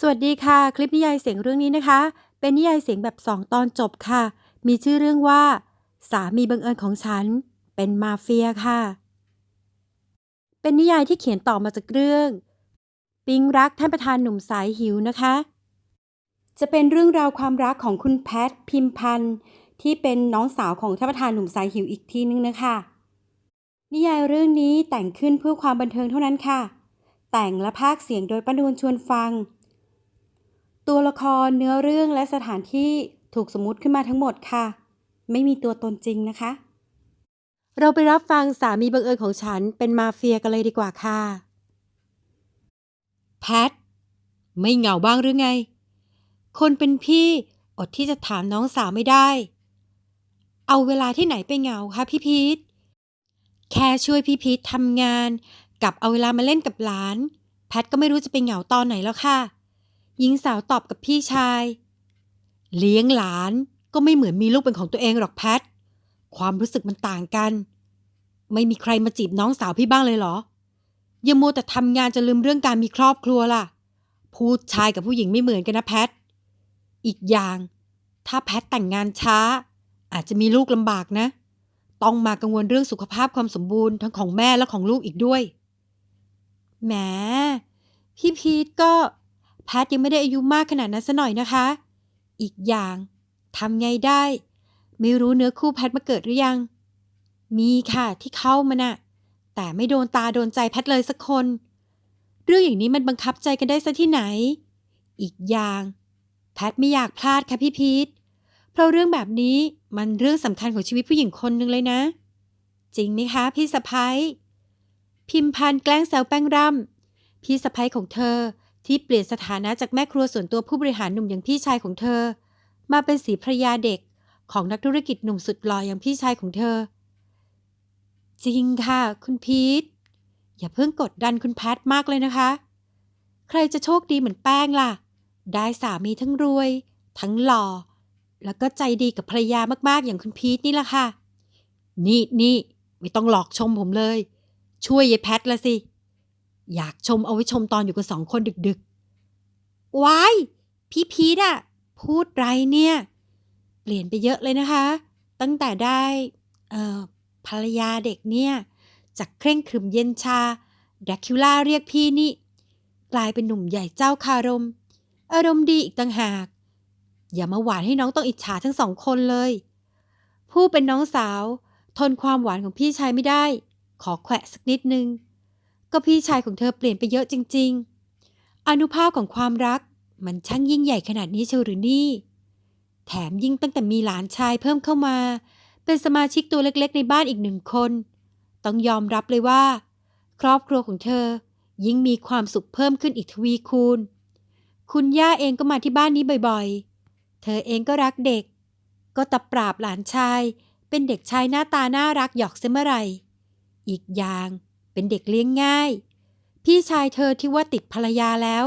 สวัสดีค่ะ คลิปนิยายเสียงเรื่องนี้นะคะ เป็นนิยายเสียงแบบ 2 ตอนจบค่ะ มีชื่อเรื่องว่า สามีบังเอิญของฉัน เป็นมาเฟียค่ะ เป็นนิยายที่เขียนต่อมาจากเรื่อง ปิงรักท่านประธานหนุ่มสายหิวนะคะ จะเป็นเรื่องราวความรักของคุณแพทพิมพันธ์ที่เป็นน้องสาวของท่านประธานหนุ่มสายหิวอีกทีนึงนะคะ นิยายเรื่องนี้แต่งขึ้นเพื่อความบันเทิงเท่านั้นค่ะ แต่งและพากเสียงโดยป้านวลชวนฟัง ตัวละครเนื้อเรื่องและสถานที่ถูกสมมุติขึ้นมาทั้งหมดค่ะ ไม่มีตัวตนจริงนะคะ เราไปรับฟังสามีบังเอิญของฉันเป็นมาเฟียกันเลยดีกว่าค่ะ แพท ไม่เหงาบ้างหรือไง คนเป็นพี่อดที่จะถามน้องสาวไม่ได้ เอาเวลาที่ไหนไปเหงาคะพี่พีท แค่ช่วยพี่พีททำงาน กับเอาเวลามาเล่นกับหลาน แพทก็ไม่รู้จะไปเหงาตอนไหนแล้วค่ะ หญิงสาวตอบกับพี่ชาย เลี้ยงหลานก็ไม่เหมือนมีลูกเป็นของตัวเองหรอกแพท ความรู้สึกมันต่างกัน ไม่มีใครมาจีบน้องสาวพี่บ้างเลยเหรออย่ามัวแต่ทำงานจะลืมเรื่องการมีครอบครัวล่ะ ผู้ชายกับผู้หญิงไม่เหมือนกันนะแพท อีกอย่าง ถ้าแพทแต่งงานช้า อาจจะมีลูกลำบากนะ ต้องมากังวลเรื่องสุขภาพความสมบูรณ์ทั้งของแม่และของลูกอีกด้วย แหม พี่พีทก็ แพทยังไม่ได้อายุมากขนาดนั้นซะหน่อยนะคะ อีกอย่างทำไงได้ ไม่รู้เนื้อคู่แพทมาเกิดหรือยัง มีค่ะที่เข้ามาน่ะ แต่ไม่โดนตาโดนใจแพทเลยสักคน เรื่องอย่างนี้มันบังคับใจกันได้ซะที่ไหน อีกอย่าง แพทไม่อยากพลาดค่ะพี่พีทเพราะเรื่องแบบนี้มันเรื่องสำคัญของชีวิตผู้หญิงคนหนึ่งเลยนะ จริงไหมคะ พี่สะพ้ยพิมพันธ์แกล้งแซวแป้งร่ำพี่สะพ้ยของเธอ ที่เปลี่ยนสถานะจากแม่ครัวส่วนตัวผู้บริหารหนุ่มอย่างพี่ชายของเธอ มาเป็นสีภรรยาเด็กของนักธุรกิจหนุ่มสุดหล่ออย่างพี่ชายของเธอ จริงค่ะ คุณพีทอย่าเพิ่งกดดันคุณแพทมากเลยนะคะ ใครจะโชคดีเหมือนแป้งล่ะ ได้สามีทั้งรวย ทั้งหล่อ แล้วก็ใจดีกับภรรยามากๆอย่างคุณพีทนี่ล่ะค่ะ นี่นี่ไม่ต้องหลอกชมผมเลย ช่วยยายแพทละสิ อยากชมเอาไว้ชมตอนอยู่กันสองคนดึกๆ ว้าย พี่พีทอะพูดไรเนี่ย เปลี่ยนไปเยอะเลยนะคะ ตั้งแต่ได้เออภรรยาเด็กเนี่ย จากเคร่งขรึมเย็นชาแดคิวล่าเรียกพี่นี่ กลายเป็นหนุ่มใหญ่เจ้าคารม อารมณ์ดีอีกต่างหาก อย่ามาหวานให้น้องต้องอิจฉาทั้งสองคนเลย ผู้เป็นน้องสาว ทนความหวานของพี่ชายไม่ได้ ขอแขวะสักนิดนึง ก็พี่ชายของเธอเปลี่ยนไปเยอะจริง ๆ อนุภาพของความรักมันช่างยิ่งใหญ่ขนาดนี้เชียวหรือนี่ แถมยิ่งตั้งแต่มีหลานชายเพิ่มเข้ามา เป็นสมาชิกตัวเล็กๆ ในบ้านอีกหนึ่งคน ต้องยอมรับเลยว่า ครอบครัวของเธอยิ่งมีความสุขเพิ่มขึ้นอีกทวีคูณ คุณย่าเองก็มาที่บ้านนี้บ่อยๆ เธอเองก็รักเด็ก ก็ตะปราบหลานชาย เป็นเด็กชายหน้าตาน่ารักหยอกเสมอไร อีกอย่าง เป็นเด็กเลี้ยงง่าย พี่ชายเธอที่ว่าติดภรรยาแล้ว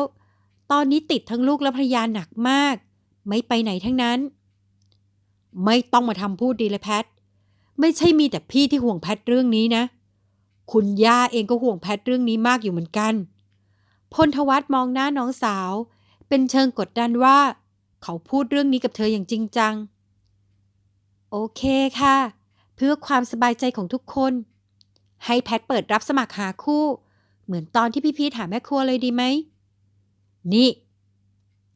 ตอนนี้ติดทั้งลูกและภรรยาหนักมาก ไม่ไปไหนทั้งนั้น ไม่ต้องมาทำพูดดีเลยแพท ไม่ใช่มีแต่พี่ที่ห่วงแพทเรื่องนี้นะ คุณย่าเองก็ห่วงแพทเรื่องนี้มากอยู่เหมือนกัน พลทวัตมองหน้าน้องสาว เป็นเชิงกดดันว่า เขาพูดเรื่องนี้กับเธออย่างจริงจัง โอเคค่ะ เพื่อความสบายใจของทุกคน ให้แพทเปิดรับสมัครหาคู่ เหมือนตอนที่พี่พีทหาแม่ครัวเลยดีไหม นี่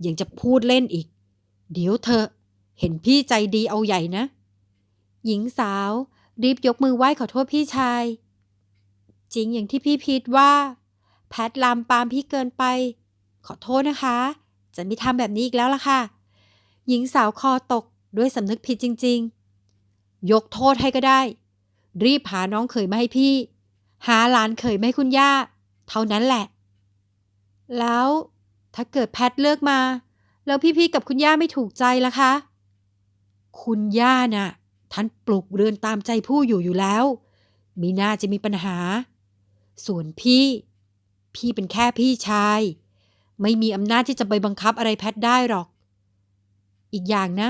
ยังจะพูดเล่นอีก เดี๋ยวเธอ เห็นพี่ใจดีเอาใหญ่นะ หญิงสาว รีบยกมือไหว้ขอโทษพี่ชาย จริงอย่างที่พี่พีทว่า แพทลามปามพี่เกินไป ขอโทษนะคะ จะไม่ทำแบบนี้อีกแล้วล่ะค่ะ หญิงสาวคอตกด้วยสำนึกผิดจริง ๆ ยกโทษให้ก็ได้ รีบหาน้องเขยมาให้พี่ หาหลานเขยมาให้คุณย่า เท่านั้นแหละ แล้วถ้าเกิดแพทเลือกมา แล้วพี่ๆกับคุณย่าไม่ถูกใจล่ะคะ คุณย่าน่ะท่านปลุกเรือนตามใจผู้อยู่อยู่แล้ว มีน่าจะมีปัญหา ส่วนพี่ พี่เป็นแค่พี่ชาย ไม่มีอำนาจที่จะไปบังคับอะไรแพทได้หรอก อีกอย่างนะ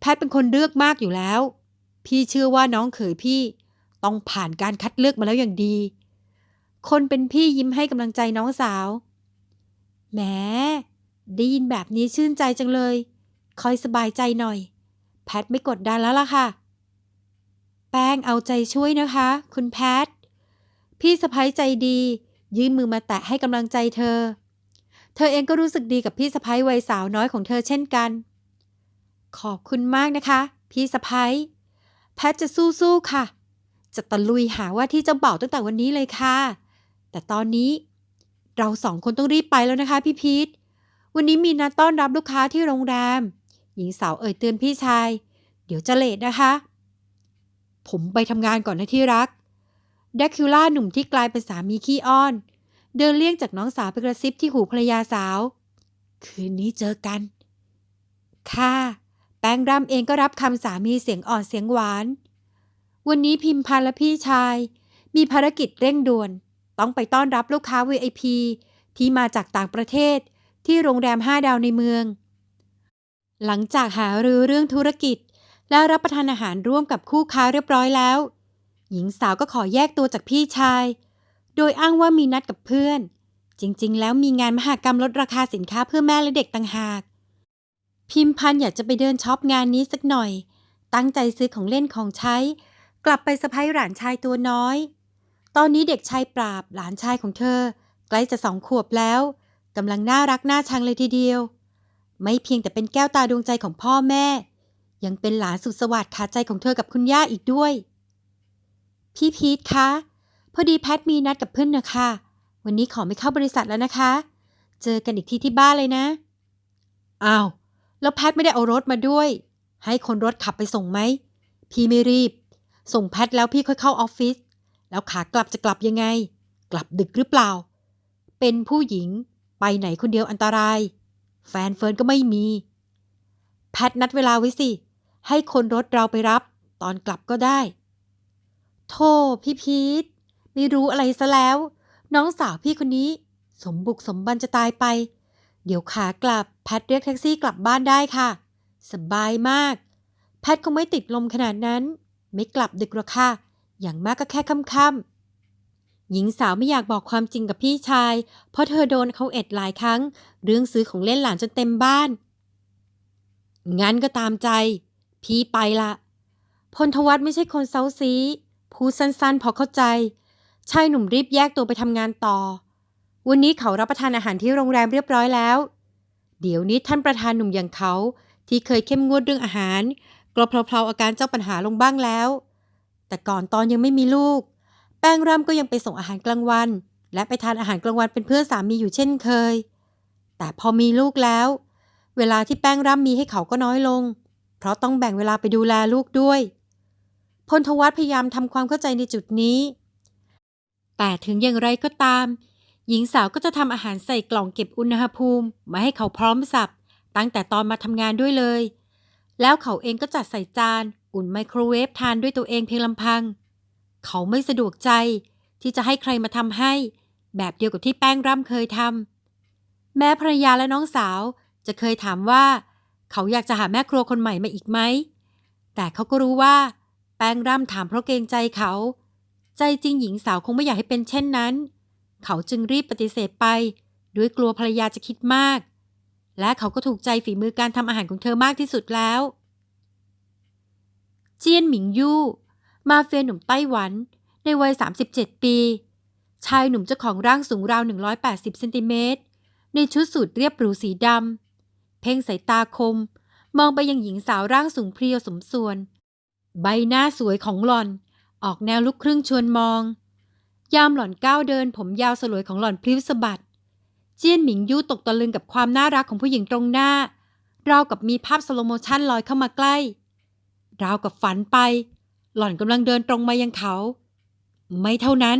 แพทเป็นคนเลือกมากอยู่แล้ว พี่เชื่อว่าน้องเขยพี่ต้องผ่านการคัดเลือกมาแล้วอย่างดี คนเป็นพี่ยิ้มให้กำลังใจน้องสาว แหมได้ยินแบบนี้ชื่นใจจังเลย คอยสบายใจหน่อย แพทไม่กดดันแล้วล่ะค่ะ แป้งเอาใจช่วยนะคะ คุณแพท พี่สะพ้ยใจดี ยื่นมือมาแตะให้กำลังใจเธอ เธอเองก็รู้สึกดีกับพี่สะพ้ยวัยสาวน้อยของเธอเช่นกัน ขอบคุณมากนะคะ พี่สะพ้ย แพทจะสู้ๆค่ะ จะตะลุยหาว่าที่เจ้าบ่าวตั้งแต่วันนี้เลยค่ะ แต่ตอนนี้ เราสองคนต้องรีบไปแล้วนะคะ พี่พีทวันนี้มีนัดต้อนรับลูกค้าที่โรงแรม หญิงสาวเอ่ยเตือนพี่ชาย เดี๋ยวจะเลทนะคะ ผมไปทำงานก่อนนะที่รักแดกคิวล่าหนุ่มที่กลายเป็นสามีขี้อ้อน เดินเลี่ยงจากน้องสาวไปกระซิบที่หูภรรยาสาว คืนนี้เจอกัน ค่ะ แป้งรำเองก็รับคำสามีเสียงอ่อนเสียงหวาน วันนี้พิมพันธ์และพี่ชาย มีภารกิจเร่งด่วน ต้องไปต้อนรับลูกค้า VIP ที่มาจากต่างประเทศที่โรงแรม5ดาวในเมือง หลังจากหารือเรื่องธุรกิจ และรับประทานอาหารร่วมกับคู่ค้าเรียบร้อยแล้ว หญิงสาวก็ขอแยกตัวจากพี่ชาย โดยอ้างว่ามีนัดกับเพื่อน จริงๆ แล้วมีงานมหกรรมลดราคาสินค้าเพื่อแม่และเด็กต่างหาก พิมพันธ์อยากจะไปเดินช็อปงานนี้สักหน่อย ตั้งใจซื้อของเล่นของใช้ กลับไปสะพ้ยหลานชายตัวน้อย ตอนนี้เด็กชายปราบหลานชายของเธอ ใกล้จะสองขวบแล้วกำลังน่ารักน่าชังเลยทีเดียว ไม่เพียงแต่เป็นแก้วตาดวงใจของพ่อแม่ ยังเป็นหลานสุดสวัสดิ์ขาใจของเธอกับคุณย่าอีกด้วย พี่พีทคะ พอดีแพทมีนัดกับเพื่อนนะคะ วันนี้ขอไม่เข้าบริษัทแล้วนะคะ เจอกันอีกทีที่บ้านเลยนะ อ้าว แล้วแพทไม่ได้เอารถมาด้วย ให้คนรถขับไปส่งไหม พี่ไม่รีบ ส่งแพทแล้วพี่ค่อยเข้าออฟฟิศ แล้วขากลับจะกลับยังไง กลับดึกหรือเปล่า เป็นผู้หญิงไปไหนคนเดียวอันตราย แฟนเฟิร์นก็ไม่มี แพทนัดเวลาไว้สิ ให้คนรถเราไปรับ ตอนกลับก็ได้โธ่พี่พีทไม่รู้อะไรซะแล้ว น้องสาวพี่คนนี้ สมบุกสมบันจะตายไป เดี๋ยวขากลับแพทเรียกแท็กซี่กลับบ้านได้ค่ะ สบายมาก แพทคงไม่ติดลมขนาดนั้น ไม่กลับดึกหรอกค่ะ อย่างมากก็แค่ค่ำๆหญิงสาวไม่อยากบอกความจริงกับพี่ชาย เพราะเธอโดนเขาเอ็ดหลายครั้ง เรื่องซื้อของเล่นหลานจนเต็มบ้าน งั้นก็ตามใจ พี่ไปละพลทวัตไม่ใช่คนเซาซีพูดสั้นๆพอเข้าใจชายหนุ่มรีบแยกตัวไปทำงานต่อ วันนี้เขารับประทานอาหารที่โรงแรมเรียบร้อยแล้ว เดี๋ยวนี้ท่านประธานหนุ่มอย่างเขาที่เคยเข้มงวดเรื่องอาหารก็เพลาๆอาการเจ้าปัญหาลงบ้างแล้ว แต่ก่อนตอนยังไม่มีลูก แป้งร่ำก็ยังไปส่งอาหารกลางวัน และไปทานอาหารกลางวันเป็นเพื่อนสามีอยู่เช่นเคย แต่พอมีลูกแล้ว เวลาที่แป้งร่ำมีให้เขาก็น้อยลง เพราะต้องแบ่งเวลาไปดูแลลูกด้วย พลทวัตพยายามทำความเข้าใจในจุดนี้ แต่ถึงอย่างไรก็ตาม หญิงสาวก็จะทำอาหารใส่กล่องเก็บอุณหภูมิ มาให้เขาพร้อมสับ ตั้งแต่ตอนมาทำงานด้วยเลย แล้วเขาเองก็จัดใส่จาน อุ่นไมโครเวฟทานด้วยตัวเองเพียงลำพัง เขาไม่สะดวกใจที่จะให้ใครมาทำให้ แบบเดียวกับที่แป้งร่ำเคยทำแม้ภรรยาและน้องสาวจะเคยถามว่า เขาอยากจะหาแม่ครัวคนใหม่มาอีกไหม แต่เขาก็รู้ว่า แป้งร่ำถามเพราะเกรงใจเขา ใจจริงหญิงสาวคงไม่อยากให้เป็นเช่นนั้น เขาจึงรีบปฏิเสธไป ด้วยกลัวภรรยาจะคิดมาก และเขาก็ถูกใจฝีมือการทำอาหารของเธอมากที่สุดแล้ว เจียนหมิงยู่ มาเฟียหนุ่มไต้หวัน ในวัย 37 ปี ชายหนุ่มเจ้าของร่างสูงราว 180เซนติเมตรในชุดสูทเรียบหรูสีดำ เพ่งสายตาคม มองไปยังหญิงสาวร่างสูงเพรียวสมส่วน ใบหน้าสวยของหล่อน ออกแนวลุกครึ่งชวนมอง ยามหล่อนก้าวเดิน ผมยาวสลวยของหล่อนพลิ้วสะบัด เจี้ยนหมิงยู่ตกตะลึงกับความน่ารักของผู้หญิงตรงหน้า ราวกับมีภาพสโลโมชันลอยเข้ามาใกล้ ราวกับฝันไป หล่อนกำลังเดินตรงมายังเขา ไม่เท่านั้น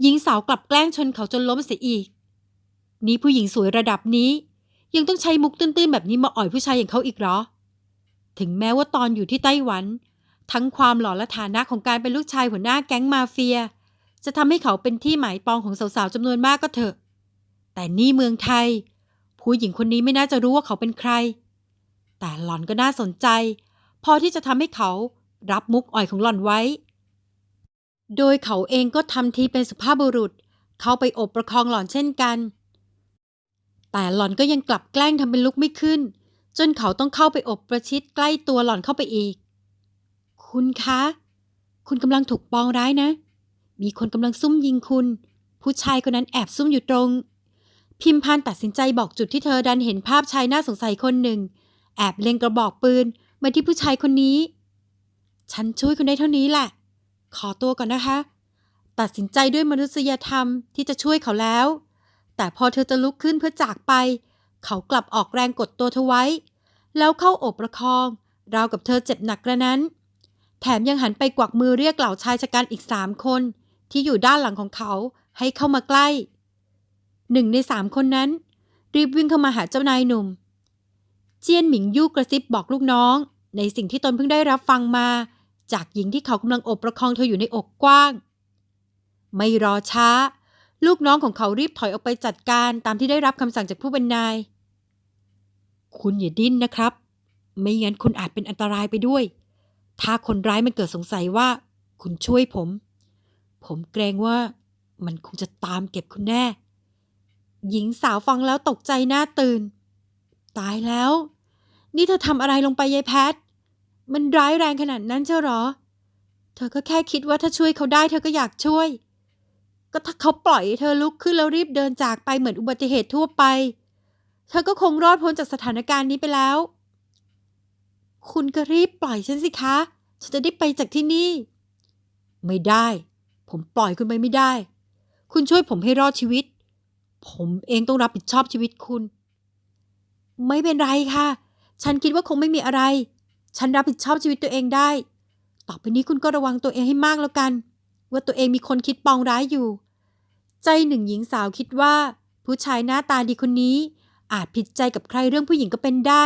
หญิงสาวกลับแกล้งชนเขาจนล้มเสียอีก นี่ผู้หญิงสวยระดับนี้ ยังต้องใช้มุกตื้นๆ แบบนี้มาอ่อยผู้ชายอย่างเขาอีกเหรอ ถึงแม้ว่าตอนอยู่ที่ไต้หวัน ทั้งความหล่อและฐานะของการเป็นลูกชายหัวหน้าแก๊งมาเฟีย จะทำให้เขาเป็นที่หมายปองของสาวๆจำนวนมากก็เถอะ แต่นี่เมืองไทย ผู้หญิงคนนี้ไม่น่าจะรู้ว่าเขาเป็นใคร แต่หล่อนก็น่าสนใจ พอที่จะทำให้เขารับมุกอ่อยของหล่อนไว้ โดยเขาเองก็ทำทีเป็นสุภาพบุรุษ เข้าไปอบประคองหล่อนเช่นกัน แต่หล่อนก็ยังกลับแกล้งทำเป็นลุกไม่ขึ้น จนเขาต้องเข้าไปอบประชิดใกล้ตัวหล่อนเข้าไปอีก คุณคะ คุณกำลังถูกปองร้ายนะ มีคนกำลังซุ่มยิงคุณ ผู้ชายคนนั้นแอบซุ่มอยู่ตรง พิมพานตัดสินใจบอกจุดที่เธอดันเห็นภาพชายน่าสงสัยคนหนึ่ง แอบเล็งกระบอกปืนมาที่ผู้ชายคนนี้ ฉันช่วยคุณได้เท่านี้แหละ ขอตัวก่อนนะคะ ตัดสินใจด้วยมนุษยธรรมที่จะช่วยเขาแล้ว แต่พอเธอจะลุกขึ้นเพื่อจากไป เขากลับออกแรงกดตัวเธอไว้ แล้วเข้าอบประคอง ราวกับเธอเจ็บหนักกระนั้น แถมยังหันไปกวักมือเรียกเหล่าชายชะกันอีกสามคน ที่อยู่ด้านหลังของเขาให้เข้ามาใกล้ หนึ่งในสามคนนั้น รีบวิ่งเข้ามาหาเจ้านายหนุ่ม เจียนหมิงยู่กระซิบบอกลูกน้อง ในสิ่งที่ตนเพิ่งได้รับฟังมา จากหญิงที่เขากำลังอบประคองเธออยู่ในอกกว้าง ไม่รอช้า ลูกน้องของเขารีบถอยออกไปจัดการตามที่ได้รับคำสั่งจากผู้เป็นนาย คุณอย่าดิ้นนะครับ ไม่งั้นคุณอาจเป็นอันตรายไปด้วย ถ้าคนร้ายมันเกิดสงสัยว่า คุณช่วยผม ผมเกรงว่ามันคงจะตามเก็บคุณแน่ หญิงสาวฟังแล้วตกใจหน้าตื่น ตายแล้ว นี่เธอทำอะไรลงไปยายแพท มันร้ายแรงขนาดนั้นเชียวหรอ เธอก็แค่คิดว่าถ้าช่วยเขาได้เธอก็อยากช่วย ก็ถ้าเขาปล่อยเธอลุกขึ้นแล้วรีบเดินจากไปเหมือนอุบัติเหตุทั่วไป เธอก็คงรอดพ้นจากสถานการณ์นี้ไปแล้ว คุณก็รีบปล่อยฉันสิคะ ฉันจะได้ไปจากที่นี่ ไม่ได้ ผมปล่อยคุณไปไม่ได้ คุณช่วยผมให้รอดชีวิต ผมเองต้องรับผิดชอบชีวิตคุณ ไม่เป็นไรค่ะ ฉันคิดว่าคงไม่มีอะไร ฉันรับผิดชอบชีวิตตัวเองได้ ต่อไปนี้คุณก็ระวังตัวเองให้มากแล้วกัน ว่าตัวเองมีคนคิดปองร้ายอยู่ ใจหนึ่งหญิงสาวคิดว่า ผู้ชายหน้าตาดีคนนี้ อาจผิดใจกับใครเรื่องผู้หญิงก็เป็นได้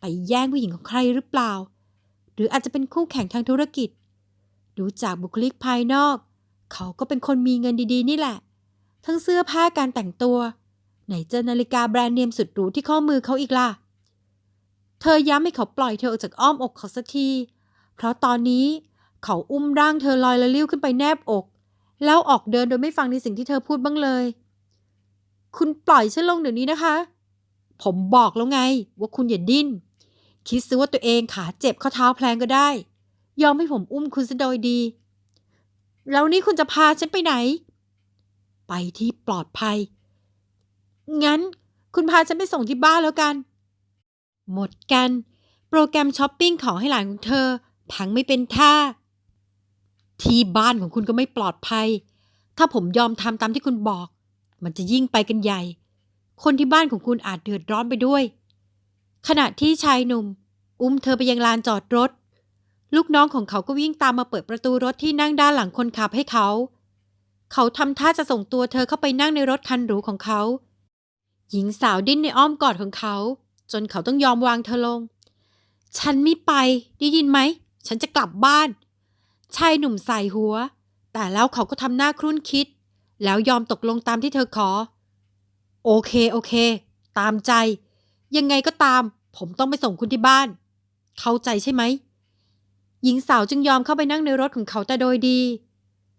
ไปแย่งผู้หญิงของใครหรือเปล่า หรืออาจจะเป็นคู่แข่งทางธุรกิจ ดูจากบุคลิกภายนอก เขาก็เป็นคนมีเงินดีๆ นี่แหละ ทั้งเสื้อผ้าการแต่งตัว ไหนเจอนาฬิกาแบรนด์เนมสุดหรูที่ข้อมือเขาอีกล่ะ เธอย้ำให้เขาปล่อยเธอออกจากอ้อมอกเขาสักที เพราะตอนนี้เขาอุ้มร่างเธอลอยละลิ้วขึ้นไปแนบอก แล้วออกเดินโดยไม่ฟังในสิ่งที่เธอพูดบ้างเลย คุณปล่อยฉันลงเดี๋ยวนี้นะคะ ผมบอกแล้วไงว่าคุณอย่าดิ้น คิดซะว่าตัวเองขาเจ็บข้อเท้าแพลงก็ได้ ยอมให้ผมอุ้มคุณซะโดยดี แล้วนี่คุณจะพาฉันไปไหน ไปที่ปลอดภัย งั้นคุณพาฉันไปส่งที่บ้านแล้วกัน หมดกัน โปรแกรมช้อปปิ้งของให้หลานของเธอ พังไม่เป็นท่า ที่บ้านของคุณก็ไม่ปลอดภัย ถ้าผมยอมทำตามที่คุณบอก มันจะยิ่งไปกันใหญ่ คนที่บ้านของคุณอาจเดือดร้อนไปด้วย ขณะที่ชายหนุ่ม อุ้มเธอไปยังลานจอดรถ ลูกน้องของเขาก็วิ่งตามมาเปิดประตูรถที่นั่งด้านหลังคนขับให้เขา เขาทำท่าจะส่งตัวเธอเข้าไปนั่งในรถคันหรูของเขา หญิงสาวดิ้นในอ้อมกอดของเขา จนเขาต้องยอมวางเธอลง ฉันไม่ไป ได้ยินไหม ฉันจะกลับบ้าน ชายหนุ่มใส่หัว แต่แล้วเขาก็ทำหน้าครุ่นคิด แล้วยอมตกลงตามที่เธอขอ โอเค โอเค ตามใจ ยังไงก็ตาม ผมต้องไปส่งคุณที่บ้าน เข้าใจใช่ไหม หญิงสาวจึงยอมเข้าไปนั่งในรถของเขาแต่โดยดี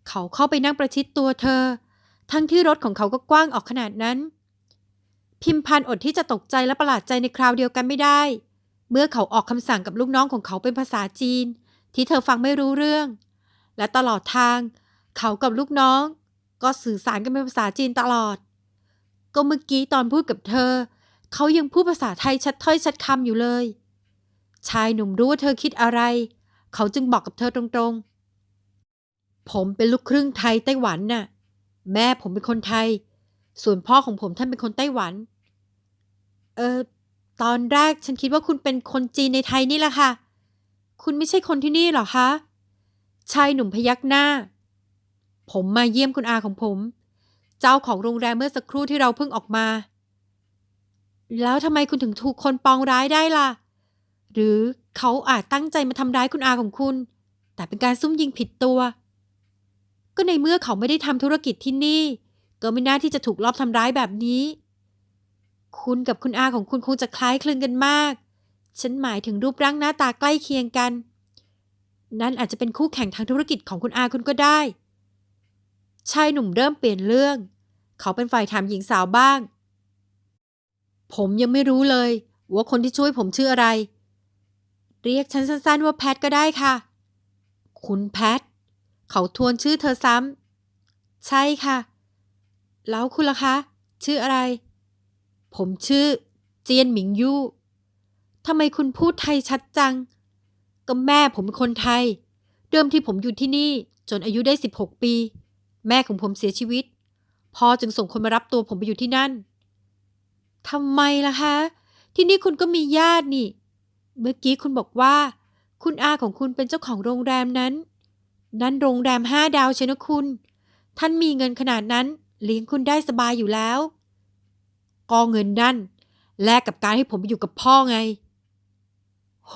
เขาเข้าไปนั่งประชิดตัวเธอ ทั้งที่รถของเขาก็กว้างออกขนาดนั้น พิมพันธ์อดที่จะตกใจและประหลาดใจในคราวเดียวกันไม่ได้ เมื่อเขาออกคำสั่งกับลูกน้องของเขาเป็นภาษาจีน ที่เธอฟังไม่รู้เรื่อง และตลอดทาง เขากับลูกน้อง ก็สื่อสารกันเป็นภาษาจีนตลอด ก็เมื่อกี้ตอนพูดกับเธอ เขายังพูดภาษาไทยชัดถ้อยชัดคำอยู่เลย ชายหนุ่มรู้ว่าเธอคิดอะไร เขาจึงบอกกับเธอตรงๆ ผมเป็นลูกครึ่งไทยไต้หวันน่ะ แม่ผมเป็นคนไทย ส่วนพ่อของผมท่านเป็นคนไต้หวัน เออตอนแรกฉันคิดว่าคุณเป็นคนจีนในไทยนี่แหละค่ะ คุณไม่ใช่คนที่นี่หรอคะ ชายหนุ่มพยักหน้า ผมมาเยี่ยมคุณอาของผม เจ้าของโรงแรมเมื่อสักครู่ที่เราเพิ่งออกมา แล้วทำไมคุณถึงถูกคนปองร้ายได้ล่ะ หรือเขาอาจตั้งใจมาทำร้ายคุณอาของคุณ แต่เป็นการซุ่มยิงผิดตัว ก็ในเมื่อเขาไม่ได้ทำธุรกิจที่นี่ ก็ไม่น่าที่จะถูกลอบทำร้ายแบบนี้ คุณกับคุณอาของคุณคงจะคล้ายคลึงกันมาก ฉันหมายถึงรูปร่างหน้าตาใกล้เคียงกัน นั่นอาจจะเป็นคู่แข่งทางธุรกิจของคุณอาคุณก็ได้ ชายหนุ่มเริ่มเปลี่ยนเรื่อง เขาเป็นฝ่ายถามหญิงสาวบ้าง ผมยังไม่รู้เลยว่าคนที่ช่วยผมชื่ออะไร เรียกฉันสั้นๆว่าแพทก็ได้ค่ะ คุณแพท เขาทวนชื่อเธอซ้ำ ใช่ค่ะ แล้วคุณล่ะคะ ชื่ออะไร ผมชื่อ เจียนหมิงยู่ทำไมคุณพูดไทยชัดจัง ก็แม่ผมเป็นคนไทย เดิมที่ผมอยู่ที่นี่จนอายุได้ 16 ปี แม่ของผมเสียชีวิต พ่อจึงส่งคนมารับตัวผมไปอยู่ที่นั่นทำไมล่ะคะ ที่นี่คุณก็มีญาตินี่ เมื่อกี้คุณบอกว่า คุณอาของคุณเป็นเจ้าของโรงแรมนั้น นั่นโรงแรมห้าดาวเชยวนะคุณ ท่านมีเงินขนาดนั้นเลี้ยงคุณได้สบายอยู่แล้วก็เงินนั่น แลกกับการให้ผมไปอยู่กับพ่อไง โห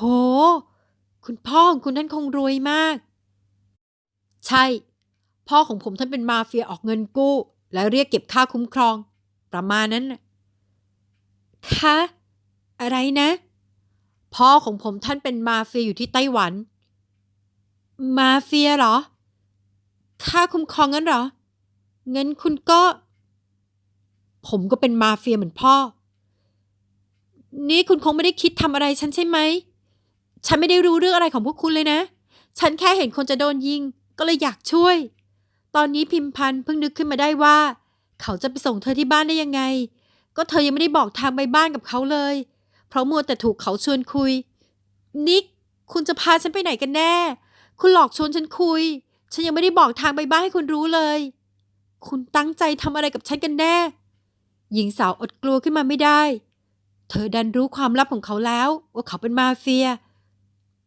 คุณพ่อของคุณท่านคงรวยมาก ใช่ พ่อของผมท่านเป็นมาเฟียออกเงินกู้ แล้วเรียกเก็บค่าคุ้มครอง ประมาณนั้นน่ะคะ อะไรนะ พ่อของผมท่านเป็นมาเฟียอยู่ที่ไต้หวัน มาเฟียเหรอ ค่าคุ้มครองงั้นเหรอ เงินคุณก็ ผมก็เป็นมาเฟียเหมือนพ่อ นี่คุณคงไม่ได้คิดทำอะไรฉันใช่ไหม ฉันไม่ได้รู้เรื่องอะไรของพวกคุณเลยนะ ฉันแค่เห็นคนจะโดนยิง ก็เลยอยากช่วย ตอนนี้พิมพันธ์เพิ่งนึกขึ้นมาได้ว่า เขาจะไปส่งเธอที่บ้านได้ยังไง ก็เธอยังไม่ได้บอกทางไปบ้านกับเขาเลย เพราะมัวแต่ถูกเขาชวนคุย นิก คุณจะพาฉันไปไหนกันแน่ คุณหลอกชวนฉันคุย ฉันยังไม่ได้บอกทางไปบ้านให้คุณรู้เลย คุณตั้งใจทำอะไรกับฉันกันแน่ หญิงสาวอดกลัวขึ้นมาไม่ได้ เธอดันรู้ความลับของเขาแล้ว ว่าเขาเป็นมาเฟีย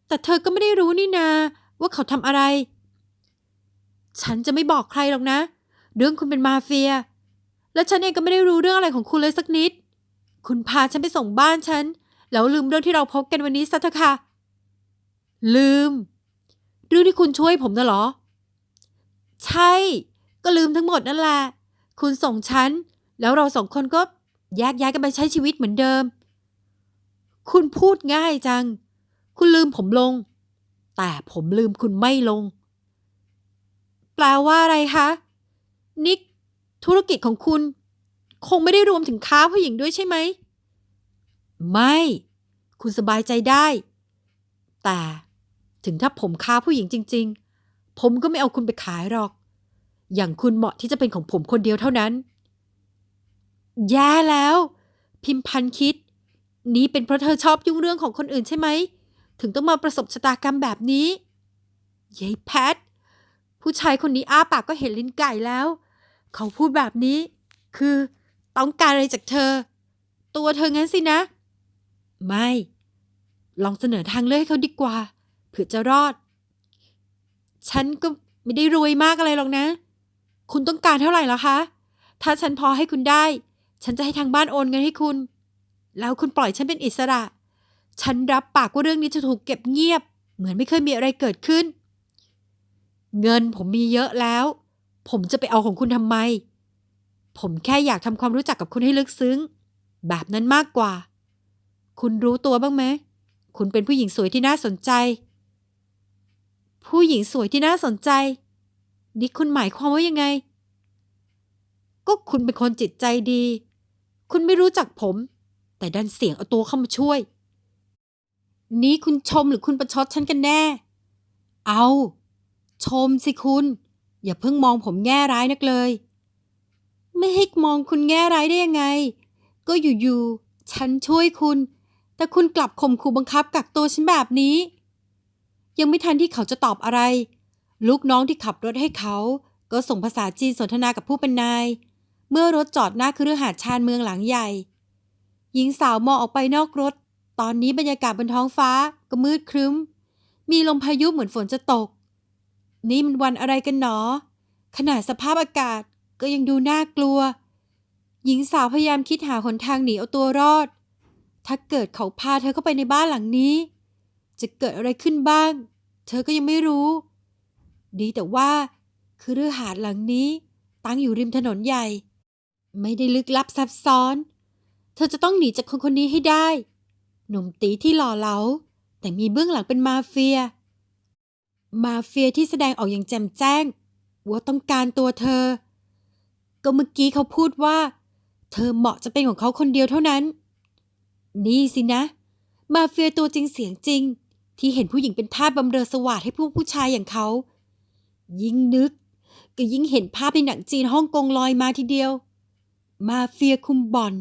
แต่เธอก็ไม่ได้รู้นี่นา ว่าเขาทำอะไร ฉันจะไม่บอกใครหรอกนะ เรื่องคุณเป็นมาเฟีย และฉันเองก็ไม่ได้รู้เรื่องอะไรของคุณเลยสักนิด คุณพาฉันไปส่งบ้านฉัน แล้วลืมเรื่องที่เราพบกันวันนี้ซะเถอะค่ะ ลืม เรื่องที่คุณช่วยผมน่ะเหรอ ใช่ ก็ลืมทั้งหมดนั่นแหละ คุณส่งฉัน แล้วเราสองคนก็แยกย้ายกันไปใช้ชีวิตเหมือนเดิม คุณพูดง่ายจัง คุณลืมผมลง แต่ผมลืมคุณไม่ลง แปลว่าอะไรคะ นิก ธุรกิจของคุณ คงไม่ได้รวมถึงค้าผู้หญิงด้วยใช่ไหม ไม่ คุณสบายใจได้ แต่ถึงถ้าผมค้าผู้หญิงจริง ๆ ผมก็ไม่เอาคุณไปขายหรอก อย่างคุณเหมาะที่จะเป็นของผมคนเดียวเท่านั้น แย่แล้ว พิมพันธ์คิด นี้เป็นเพราะเธอชอบยุ่งเรื่องของคนอื่นใช่ไหม ถึงต้องมาประสบชะตากรรมแบบนี้ยายแพท ผู้ชายคนนี้อ้าปากก็เห็นลิ้นไก่แล้ว เขาพูดแบบนี้ คือ ต้องการอะไรจากเธอ ตัวเธองั้นสินะ ไม่ ลองเสนอทางเลือกให้เขาดีกว่าเผื่อจะรอด ฉันก็ไม่ได้รวยมากอะไรหรอกนะ คุณต้องการเท่าไหร่ล่ะคะ ถ้าฉันพอให้คุณได้ ฉันจะให้ทางบ้านโอนเงินให้คุณ แล้วคุณปล่อยฉันเป็นอิสระ ฉันรับปากว่าเรื่องนี้จะถูกเก็บเงียบ เหมือนไม่เคยมีอะไรเกิดขึ้น เงินผมมีเยอะแล้ว ผมจะไปเอาของคุณทำไม ผมแค่อยากทำความรู้จักกับคุณให้ลึกซึ้ง แบบนั้นมากกว่า คุณรู้ตัวบ้างไหม คุณเป็นผู้หญิงสวยที่น่าสนใจ ผู้หญิงสวยที่น่าสนใจ นี่คุณหมายความว่ายังไง ก็คุณเป็นคนจิตใจดี คุณไม่รู้จักผม แต่ดันเสียงเอาตัวเข้ามาช่วย นี่คุณชมหรือคุณประชดฉันกันแน่ เอา ชมสิคุณ อย่าเพิ่งมองผมแง่ร้ายนักเลย ไม่ให้มองคุณแง่ร้ายได้ยังไง ก็อยู่ๆ ฉันช่วยคุณ แต่คุณกลับข่มขู่บังคับกักตัวฉันแบบนี้ ยังไม่ทันที่เขาจะตอบอะไร ลูกน้องที่ขับรถให้เขา ก็ส่งภาษาจีนสนทนากับผู้เป็นนาย เมื่อรถจอดหน้าคือเรือหาดชานเมืองหลังใหญ่ หญิงสาวมองออกไปนอกรถ ตอนนี้บรรยากาศบนท้องฟ้าก็มืดครึ้ม มีลมพายุเหมือนฝนจะตก นี่มันวันอะไรกันหนอ ขนาดสภาพอากาศ ก็ยังดูน่ากลัว หญิงสาวพยายามคิดหาหนทางหนีเอาตัวรอด ถ้าเกิดเขาพาเธอเข้าไปในบ้านหลังนี้ จะเกิดอะไรขึ้นบ้าง เธอก็ยังไม่รู้ ดีแต่ว่าคือเรือหาดหลังนี้ ตั้งอยู่ริมถนนใหญ่ ไม่ได้ลึกลับซับซ้อน เธอจะต้องหนีจากคนคนนี้ให้ได้ หนุ่มตีที่หล่อเหลา แต่มีเบื้องหลังเป็นมาเฟีย มาเฟียที่แสดงออกอย่างแจ่มแจ้งว่าต้องการตัวเธอ ก็เมื่อกี้เขาพูดว่า เธอเหมาะจะเป็นของเขาคนเดียวเท่านั้น นี่สินะ มาเฟียตัวจริงเสียงจริง ที่เห็นผู้หญิงเป็นทาสบำเรอสวาดให้พวกผู้ชายอย่างเขา ยิ่งนึก ก็ยิ่งเห็นภาพในหนังจีนฮ่องกงลอยมาทีเดียว มาเฟียคุมบ่อน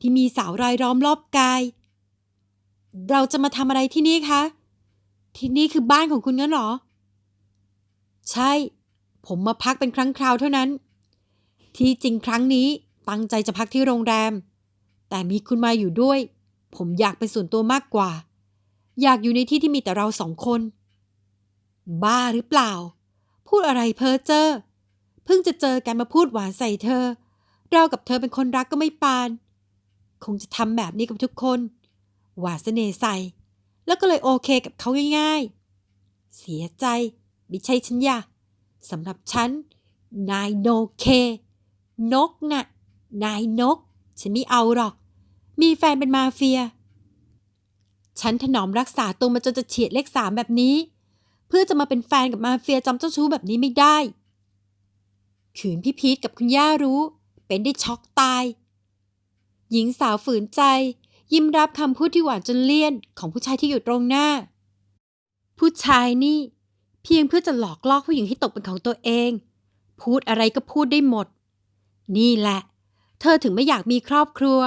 ที่มีสาวรายล้อมรอบกาย เราจะมาทำอะไรที่นี่คะ ที่นี่คือบ้านของคุณงั้นหรอ ใช่ ผมมาพักเป็นครั้งคราวเท่านั้น ที่จริงครั้งนี้ตั้งใจจะพักที่โรงแรม แต่มีคุณมาอยู่ด้วย ผมอยากเป็นส่วนตัวมากกว่า อยากอยู่ในที่ที่มีแต่เราสองคน บ้าหรือเปล่า พูดอะไรเพ้อเจ้อเพิ่งจะเจอกันมาพูดหวานใส่เธอ เรากับเธอเป็นคนรักก็ไม่ปาน คงจะทำแบบนี้กับทุกคน หวานเสน่ห์ใส่ แล้วก็เลยโอเคกับเขาง่ายๆ เสียใจไม่ใช่ฉันอยาสำหรับฉันนายโนเค นกน่ะ นายนก ฉันไม่เอาหรอก มีแฟนเป็นมาเฟีย ฉันถนอมรักษาตัวมาจนจะเฉียดเลขสามแบบนี้ เพื่อจะมาเป็นแฟนกับมาเฟียจอมเจ้าชู้แบบนี้ไม่ได้ ขืนพี่พีทกับคุณย่ารู้ เป็นได้ช็อกตาย หญิงสาวฝืนใจ ยิ้มรับคำพูดที่หวานจนเลี่ยนของผู้ชายที่อยู่ตรงหน้า ผู้ชายนี่ เพียงเพื่อจะหลอกล่อผู้หญิงให้ตกเป็นของตัวเอง พูดอะไรก็พูดได้หมด นี่แหละ เธอถึงไม่อยากมีครอบครัว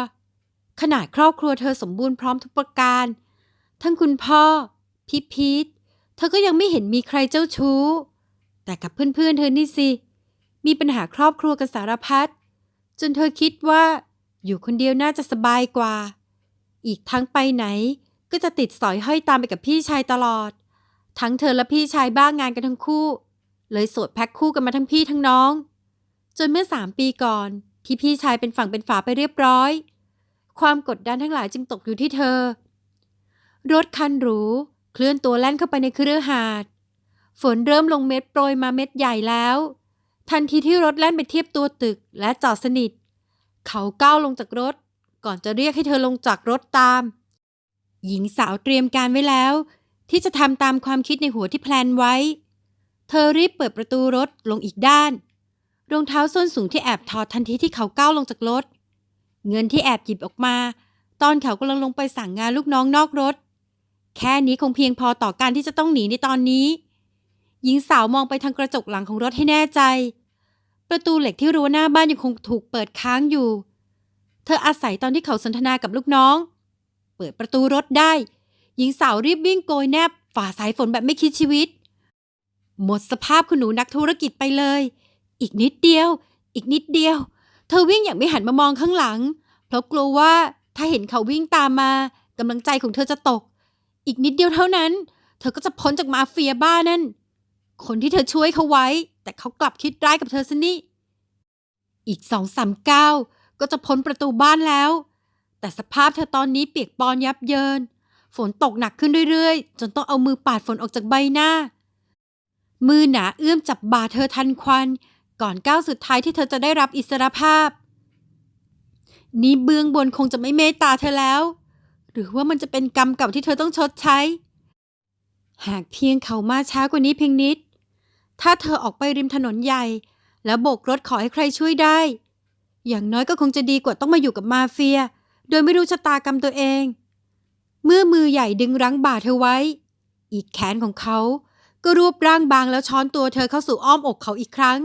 ขนาดครอบครัวเธอสมบูรณ์พร้อมทุกประการ ทั้งคุณพ่อ พี่พีทเธอก็ยังไม่เห็นมีใครเจ้าชู้ แต่กับเพื่อนๆเธอนี่สิ มีปัญหาครอบครัวกันสารพัด จนเธอคิดว่า อยู่คนเดียวน่าจะสบายกว่า อีกทั้งไปไหนก็จะติดสอยห้อยตามไปกับพี่ชายตลอด ทั้งเธอและพี่ชายบ้างงานกันทั้งคู่ เลยโสดแพ็คคู่กันมาทั้งพี่ทั้งน้อง จนเมื่อสามปีก่อนที่พี่ชายเป็นฝั่งเป็นฝาไปเรียบร้อย ความกดดันทั้งหลายจึงตกอยู่ที่เธอ รถคันหรู เคลื่อนตัวแล่นเข้าไปในเครือหาด ฝนเริ่มลงเม็ดโปรยมาเม็ดใหญ่แล้ว ทันทีที่รถแล่นไปเทียบตัวตึกและจอดสนิท เขาก้าวลงจากรถ ก่อนจะเรียกให้เธอลงจากรถตาม หญิงสาวเตรียมการไว้แล้ว ที่จะทำตามความคิดในหัวที่แพลนไว้ เธอรีบเปิดประตูรถลงอีกด้าน รองเท้าส้นสูงที่แอบถอดทันทีที่เขาก้าวลงจากรถ เงินที่แอบหยิบออกมา ตอนเขากำลังลงไปสั่งงานลูกน้องนอกรถ แค่นี้คงเพียงพอต่อการที่จะต้องหนีในตอนนี้ หญิงสาวมองไปทางกระจกหลังของรถให้แน่ใจ ประตูเหล็กที่รั้วหน้าบ้านยังคงถูกเปิดค้างอยู่ เธออาศัยตอนที่เขาสนทนากับลูกน้อง เปิดประตูรถได้ หญิงสาวรีบวิ่งโกยแนบฝ่าสายฝนแบบไม่คิดชีวิต หมดสภาพคุณหนูนักธุรกิจไปเลย อีกนิดเดียว อีกนิดเดียว เธอวิ่งอย่างไม่หันมามองข้างหลัง เพราะกลัวว่าถ้าเห็นเขาวิ่งตามมากำลังใจของเธอจะตก อีกนิดเดียวเท่านั้น เธอก็จะพ้นจากมาเฟียบ้านั่น คนที่เธอช่วยเขาไว้ แต่เขากลับคิดร้ายกับเธอซะนี่ อีกสองสามก้าวก็จะพ้นประตูบ้านแล้ว แต่สภาพเธอตอนนี้เปียกปอนยับเยิน ฝนตกหนักขึ้นเรื่อยๆ จนต้องเอามือปาดฝนออกจากใบหน้า มือหนาเอื้อมจับบ่าเธอทันควัน ก่อนก้าวสุดท้ายที่เธอจะได้รับอิสรภาพ นี้เบื้องบนคงจะไม่เมตตาเธอแล้ว หรือว่ามันจะเป็นกรรมเก่าที่เธอต้องชดใช้ หากเพียงเขามาช้ากว่านี้เพียงนิด ถ้าเธอออกไปริมถนนใหญ่ แล้วโบกรถขอให้ใครช่วยได้ อย่างน้อยก็คงจะดีกว่าต้องมาอยู่กับมาเฟีย โดยไม่รู้ชะตากรรมตัวเอง เมื่อมือใหญ่ดึงรั้งบ่าเธอไว้ อีกแขนของเขาก็รวบร่างบางแล้วช้อนตัวเธอเข้าสู่อ้อมอกเขาอีกครั้ง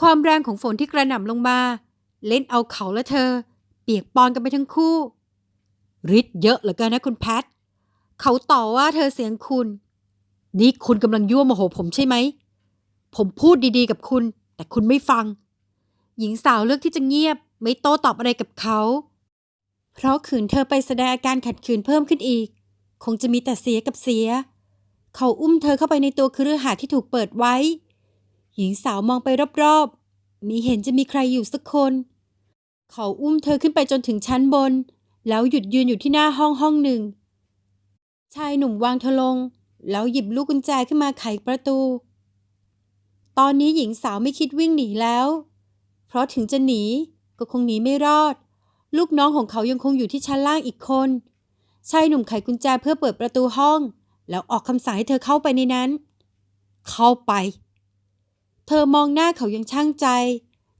ความแรงของฝนที่กระหน่ำลงมา เล่นเอาเขาและเธอ เปียกปอนกันไปทั้งคู่ฤทธิ์เยอะเหลือเกินนะคุณแพท เขาต่อว่าเธอเสียงคุณ นี่คุณกำลังยั่วโมโหผมใช่ไหม ผมพูดดีๆกับคุณ แต่คุณไม่ฟัง หญิงสาวเลือกที่จะเงียบ ไม่โต้ตอบอะไรกับเขา เพราะขืนเธอไปแสดงอาการขัดขืนเพิ่มขึ้นอีก คงจะมีแต่เสียกับเสีย เขาอุ้มเธอเข้าไปในตัวคฤหาที่ถูกเปิดไว้ หญิงสาวมองไปรอบๆมีเห็นจะมีใครอยู่สักคน เขาอุ้มเธอขึ้นไปจนถึงชั้นบน แล้วหยุดยืนอยู่ที่หน้าห้องห้องหนึ่ง ชายหนุ่มวางเธอลง แล้วหยิบลูกกุญแจขึ้นมาไขประตู ตอนนี้หญิงสาวไม่คิดวิ่งหนีแล้ว เพราะถึงจะหนีก็คงหนีไม่รอด ลูกน้องของเขายังคงอยู่ที่ชั้นล่างอีกคน ชายหนุ่มไขกุญแจเพื่อเปิดประตูห้อง แล้วออกคำสั่งให้เธอเข้าไปในนั้น เข้าไป เธอมองหน้าเขายังช่างใจ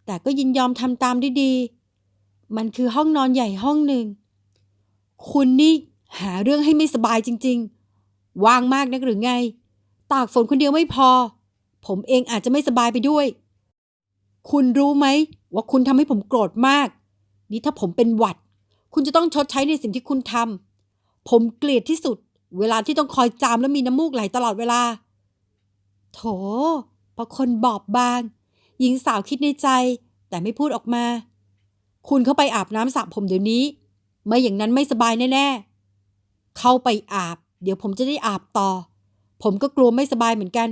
แต่ก็ยินยอมทำตามด้วยดี มันคือห้องนอนใหญ่ห้องหนึ่ง คุณนี่หาเรื่องให้ไม่สบายจริง ๆ ว่างมากนักหรือไง ตากฝนคนเดียวไม่พอ ผมเองอาจจะไม่สบายไปด้วย คุณรู้ไหม ว่าคุณทำให้ผมโกรธมาก นี่ถ้าผมเป็นหวัด คุณจะต้องชดใช้ในสิ่งที่คุณทำผมเกลียดที่สุด เวลาที่ต้องคอยจามแล้วมีน้ำมูกไหลตลอดเวลา โถ เพราะคนบอบบาง หญิงสาวคิดในใจ แต่ไม่พูดออกมา คุณเข้าไปอาบน้ำสระผมเดี๋ยวนี้ ไม่อย่างนั้นไม่สบายแน่ๆ เข้าไปอาบ เดี๋ยวผมจะได้อาบต่อ ผมก็กลัวไม่สบายเหมือนกัน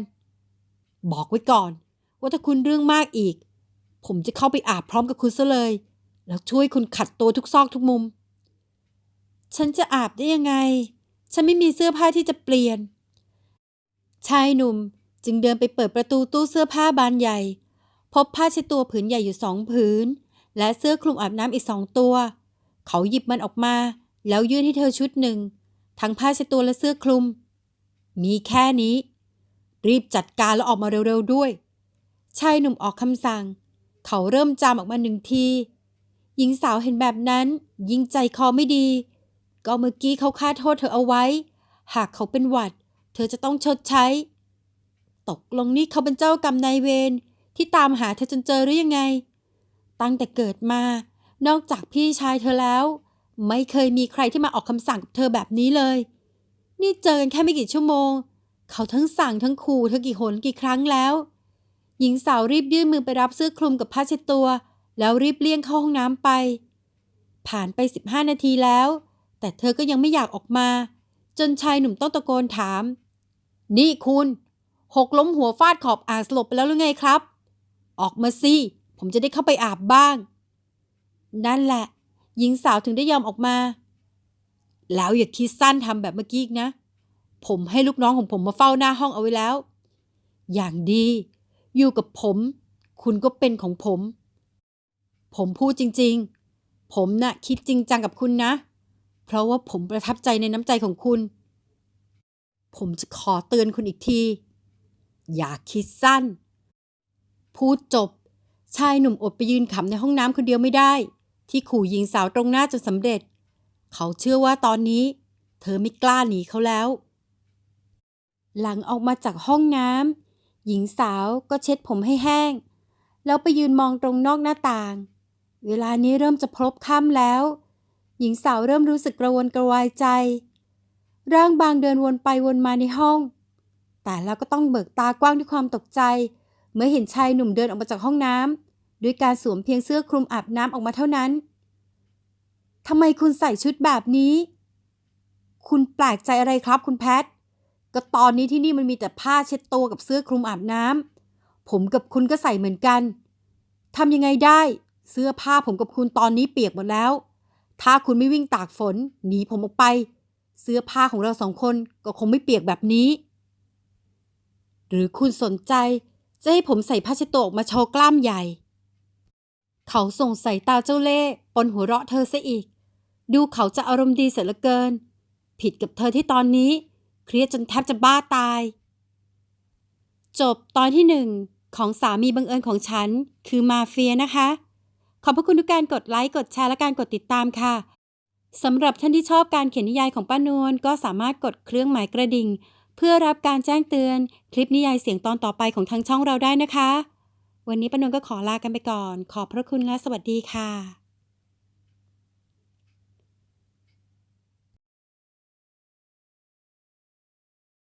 บอกไว้ก่อน ว่าถ้าคุณเรื่องมากอีก ผมจะเข้าไปอาบพร้อมกับคุณซะเลย แล้วช่วยคุณขัดตัวทุกซอกทุกมุม ฉันจะอาบได้ยังไง ฉันไม่มีเสื้อผ้าที่จะเปลี่ยนชายหนุ่ม จึงเดินไปเปิดประตูตู้เสื้อผ้าบานใหญ่ พบผ้าเช็ดตัวผืนใหญ่อยู่สองผืน และเสื้อคลุมอาบน้ำอีกสองตัว เขาหยิบมันออกมา แล้วยื่นให้เธอชุดหนึ่ง ทั้งผ้าเช็ดตัวและเสื้อคลุม มีแค่นี้ รีบจัดการแล้วออกมาเร็วๆด้วย ชายหนุ่มออกคำสั่ง เขาเริ่มจามออกมาหนึ่งที หญิงสาวเห็นแบบนั้น ยิ่งใจคอไม่ดี ก็เมื่อกี้เขาฆ่าโทษเธอเอาไว้ หากเขาเป็นหวัด เธอจะต้องชดใช้ ตกลงนี่เขาเป็นเจ้ากรรมนายเวรที่ตามหาเธอจนเจอหรือยังไง ตั้งแต่เกิดมา นอกจากพี่ชายเธอแล้ว ไม่เคยมีใครที่มาออกคำสั่งกับเธอแบบนี้เลย นี่เจอกันแค่ไม่กี่ชั่วโมง เขาทั้งสั่งทั้งขู่เธอกี่หนกี่ครั้งแล้ว หญิงสาวรีบยื่นมือไปรับเสื้อคลุมกับผ้าเช็ดตัว แล้วรีบเลี่ยงเข้าห้องน้ำไป ผ่านไป 15 นาทีแล้ว แต่เธอก็ยังไม่อยากออกมา จนชายหนุ่มต้องตะโกนถาม นี่คุณ หกล้มหัวฟาดขอบอ่างสลบไปแล้วหรือไงครับ ออกมาสิผมจะได้เข้าไปอาบบ้าง นั่นแหละ หญิงสาวถึงได้ยอมออกมา แล้วอย่าคิดสั้นทำแบบเมื่อกี้นะ ผมให้ลูกน้องของผมมาเฝ้าหน้าห้องเอาไว้แล้ว อย่างดี อยู่กับผม คุณก็เป็นของผม ผมพูดจริง ๆ ผมน่ะคิดจริงจังกับคุณนะ เพราะว่าผมประทับใจในน้ำใจของคุณ ผมจะขอเตือนคุณอีกที อย่าคิดสั้น พูดจบ ชายหนุ่มอดไปยืนขำในห้องน้ำคนเดียวไม่ได้ ที่ขู่หญิงสาวตรงหน้าจนสำเร็จ เขาเชื่อว่าตอนนี้ เธอไม่กล้าหนีเขาแล้ว หลังออกมาจากห้องน้ำหญิงสาวก็เช็ดผมให้แห้ง แล้วไปยืนมองตรงนอกหน้าต่าง เวลานี้เริ่มจะพลบค่ำแล้ว หญิงสาวเริ่มรู้สึกกระวนกระวายใจ ร่างบางเดินวนไปวนมาในห้อง แต่แล้วก็ต้องเบิกตากว้างด้วยความตกใจ เมื่อเห็นชายหนุ่มเดินออกมาจากห้องน้ำด้วยการสวมเพียงเสื้อคลุมอาบน้ำออกมาเท่านั้นทำไมคุณใส่ชุดแบบนี้ คุณแปลกใจอะไรครับคุณแพท ก็ตอนนี้ที่นี่มันมีแต่ผ้าเช็ดตัวกับเสื้อคลุมอาบน้ำผมกับคุณก็ใส่เหมือนกันทำยังไงได้ เสื้อผ้าผมกับคุณตอนนี้เปียกหมดแล้ว ถ้าคุณไม่วิ่งตากฝนหนีผมออกไป เสื้อผ้าของเราสองคนก็คงไม่เปียกแบบนี้ หรือคุณสนใจ จะให้ผมใส่ผ้าเช็ดตัวออกมาโชว์กล้ามใหญ่ เขาส่งสายตาเจ้าเล่ห์ปนหัวเราะเธอซะอีก ดูเขาจะอารมณ์ดีเสียเหลือเกิน ผิดกับเธอที่ตอนนี้ เครียดจนแทบจะบ้าตาย จบตอนที่หนึ่งของสามีบังเอิญของฉัน คือมาเฟียนะคะ ขอบพระคุณทุกการกดไลค์กดแชร์และการกดติดตามค่ะสำหรับท่านที่ชอบการเขียนนิยายของป้านวลก็สามารถกดเครื่องหมายกระดิ่ง เพื่อรับการแจ้งเตือนคลิปนิยายเสียงตอนต่อไปของทางช่องเราได้นะคะ วันนี้ปนนก็ขอลากันไปก่อน ขอบพระคุณและสวัสดีค่ะ